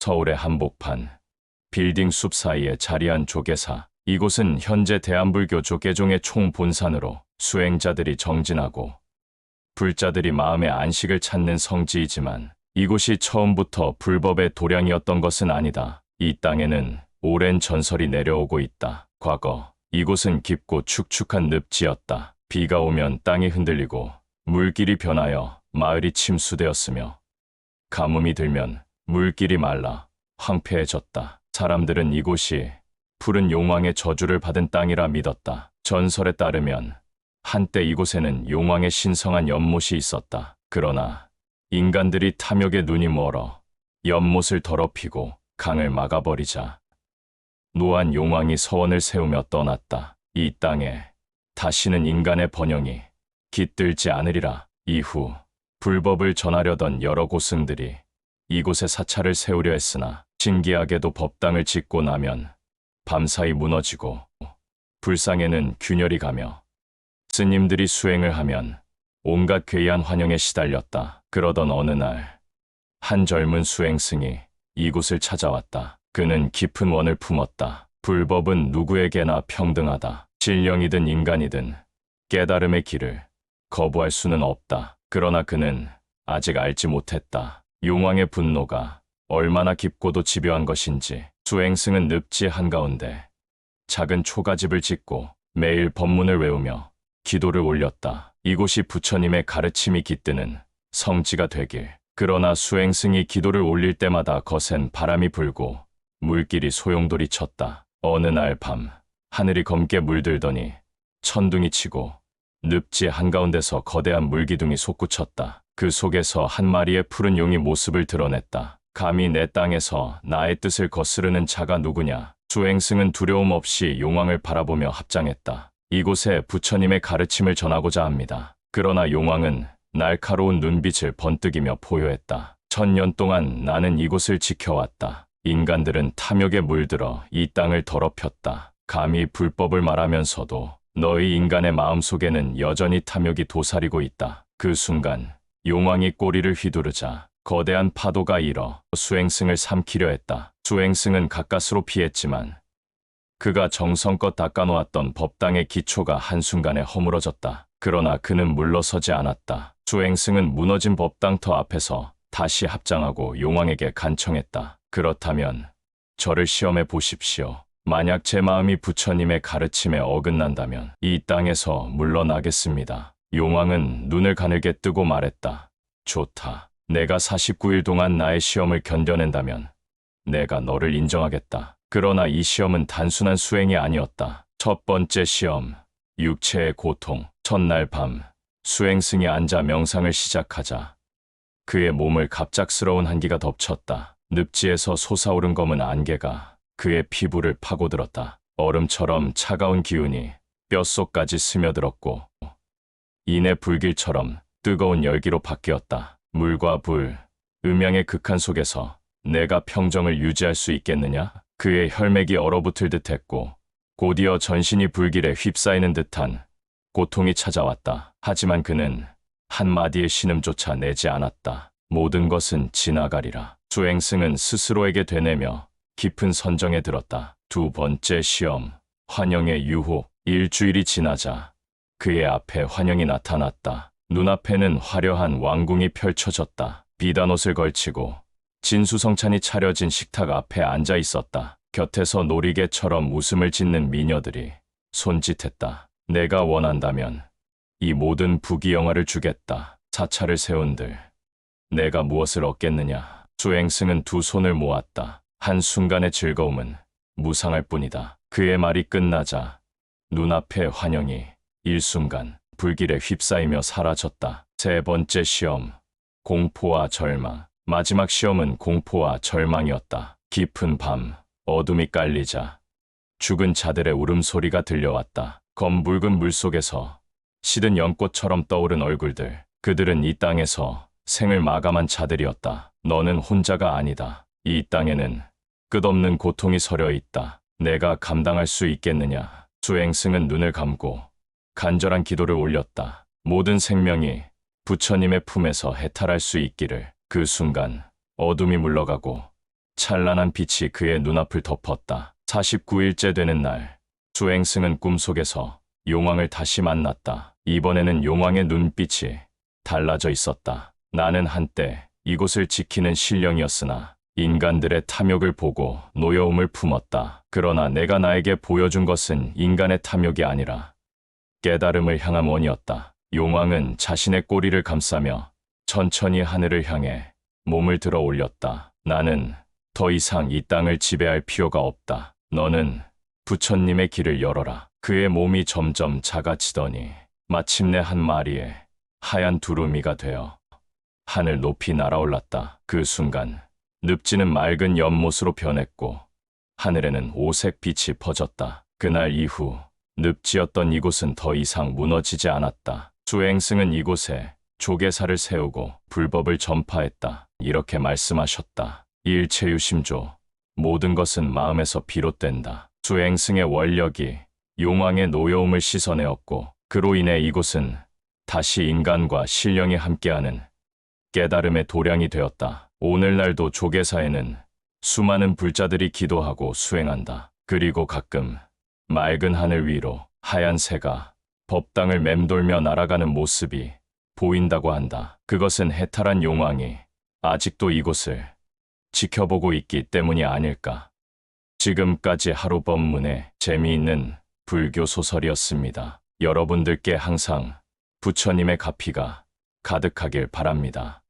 서울의 한복판, 빌딩 숲 사이에 자리한 조계사. 이곳은 현재 대한불교 조계종의 총본산으로 수행자들이 정진하고 불자들이 마음의 안식을 찾는 성지이지만 이곳이 처음부터 불법의 도량이었던 것은 아니다. 이 땅에는 오랜 전설이 내려오고 있다. 과거 이곳은 깊고 축축한 늪지였다. 비가 오면 땅이 흔들리고 물길이 변하여 마을이 침수되었으며 가뭄이 들면 물길이 말라 황폐해졌다. 사람들은 이곳이 푸른 용왕의 저주를 받은 땅이라 믿었다. 전설에 따르면 한때 이곳에는 용왕의 신성한 연못이 있었다. 그러나 인간들이 탐욕에 눈이 멀어 연못을 더럽히고 강을 막아버리자 노안 용왕이 서원을 세우며 떠났다. 이 땅에 다시는 인간의 번영이 깃들지 않으리라. 이후 불법을 전하려던 여러 고승들이 이곳에 사찰을 세우려 했으나 신기하게도 법당을 짓고 나면 밤사이 무너지고 불상에는 균열이 가며 스님들이 수행을 하면 온갖 괴이한 환영에 시달렸다. 그러던 어느 날, 한 젊은 수행승이 이곳을 찾아왔다. 그는 깊은 원을 품었다. 불법은 누구에게나 평등하다. 신령이든 인간이든 깨달음의 길을 거부할 수는 없다. 그러나 그는 아직 알지 못했다. 용왕의 분노가 얼마나 깊고도 집요한 것인지 수행승은 늪지 한가운데 작은 초가집을 짓고 매일 법문을 외우며 기도를 올렸다. 이곳이 부처님의 가르침이 깃드는 성지가 되길. 그러나 수행승이 기도를 올릴 때마다 거센 바람이 불고 물길이 소용돌이 쳤다. 어느 날 밤 하늘이 검게 물들더니 천둥이 치고 늪지 한가운데서 거대한 물기둥이 솟구쳤다. 그 속에서 한 마리의 푸른 용이 모습을 드러냈다. 감히 내 땅에서 나의 뜻을 거스르는 자가 누구냐? 수행승은 두려움 없이 용왕을 바라보며 합장했다. 이곳에 부처님의 가르침을 전하고자 합니다. 그러나 용왕은 날카로운 눈빛을 번뜩이며 포효했다. 천년 동안 나는 이곳을 지켜왔다. 인간들은 탐욕에 물들어 이 땅을 더럽혔다. 감히 불법을 말하면서도 너희 인간의 마음속에는 여전히 탐욕이 도사리고 있다. 그 순간 용왕이 꼬리를 휘두르자 거대한 파도가 일어 수행승을 삼키려 했다. 수행승은 가까스로 피했지만 그가 정성껏 닦아놓았던 법당의 기초가 한순간에 허물어졌다. 그러나 그는 물러서지 않았다. 수행승은 무너진 법당터 앞에서 다시 합장하고 용왕에게 간청했다. 그렇다면 저를 시험해 보십시오. 만약 제 마음이 부처님의 가르침에 어긋난다면 이 땅에서 물러나겠습니다. 용왕은 눈을 가늘게 뜨고 말했다. 좋다. 내가 49일 동안 나의 시험을 견뎌낸다면 내가 너를 인정하겠다. 그러나 이 시험은 단순한 수행이 아니었다. 첫 번째 시험, 육체의 고통. 첫날 밤, 수행승이 앉아 명상을 시작하자 그의 몸을 갑작스러운 한기가 덮쳤다. 늪지에서 솟아오른 검은 안개가 그의 피부를 파고들었다. 얼음처럼 차가운 기운이 뼛속까지 스며들었고 이내 불길처럼 뜨거운 열기로 바뀌었다. 물과 불, 음양의 극한 속에서 내가 평정을 유지할 수 있겠느냐? 그의 혈맥이 얼어붙을 듯했고 곧이어 전신이 불길에 휩싸이는 듯한 고통이 찾아왔다. 하지만 그는 한마디의 신음조차 내지 않았다. 모든 것은 지나가리라. 수행승은 스스로에게 되뇌며 깊은 선정에 들었다. 두 번째 시험, 환영의 유혹. 일주일이 지나자 그의 앞에 환영이 나타났다. 눈앞에는 화려한 왕궁이 펼쳐졌다. 비단 옷을 걸치고 진수성찬이 차려진 식탁 앞에 앉아 있었다. 곁에서 놀이개처럼 웃음을 짓는 미녀들이 손짓했다. 내가 원한다면 이 모든 부귀영화를 주겠다. 사찰을 세운들 내가 무엇을 얻겠느냐. 수행승은 두 손을 모았다. 한순간의 즐거움은 무상할 뿐이다. 그의 말이 끝나자 눈앞의 환영이 일순간 불길에 휩싸이며 사라졌다. 세 번째 시험, 공포와 절망. 마지막 시험은 공포와 절망이었다. 깊은 밤, 어둠이 깔리자 죽은 자들의 울음소리가 들려왔다. 검 붉은 물속에서 시든 연꽃처럼 떠오른 얼굴들. 그들은 이 땅에서 생을 마감한 자들이었다. 너는 혼자가 아니다. 이 땅에는 끝없는 고통이 서려 있다. 내가 감당할 수 있겠느냐. 수행승은 눈을 감고 간절한 기도를 올렸다. 모든 생명이 부처님의 품에서 해탈할 수 있기를 그 순간 어둠이 물러가고 찬란한 빛이 그의 눈앞을 덮었다. 49일째 되는 날, 수행승은 꿈속에서 용왕을 다시 만났다. 이번에는 용왕의 눈빛이 달라져 있었다. 나는 한때 이곳을 지키는 신령이었으나 인간들의 탐욕을 보고 노여움을 품었다. 그러나 내가 나에게 보여준 것은 인간의 탐욕이 아니라 깨달음을 향한 원이었다. 용왕은 자신의 꼬리를 감싸며 천천히 하늘을 향해 몸을 들어 올렸다. 나는 더 이상 이 땅을 지배할 필요가 없다. 너는 부처님의 길을 열어라. 그의 몸이 점점 작아지더니 마침내 한 마리의 하얀 두루미가 되어 하늘 높이 날아올랐다. 그 순간 늪지는 맑은 연못으로 변했고 하늘에는 오색 빛이 퍼졌다. 그날 이후 늪지었던 이곳은 더 이상 무너지지 않았다. 수행승은 이곳에 조계사를 세우고 불법을 전파했다. 이렇게 말씀하셨다. 일체유심조 모든 것은 마음에서 비롯된다. 수행승의 원력이 용왕의 노여움을 씻어내었고 그로 인해 이곳은 다시 인간과 신령이 함께하는 깨달음의 도량이 되었다. 오늘날도 조계사에는 수많은 불자들이 기도하고 수행한다. 그리고 가끔 맑은 하늘 위로 하얀 새가 법당을 맴돌며 날아가는 모습이 보인다고 한다. 그것은 해탈한 용왕이 아직도 이곳을 지켜보고 있기 때문이 아닐까. 지금까지 하루 법문의 재미있는 불교 소설이었습니다. 여러분들께 항상 부처님의 가피가 가득하길 바랍니다.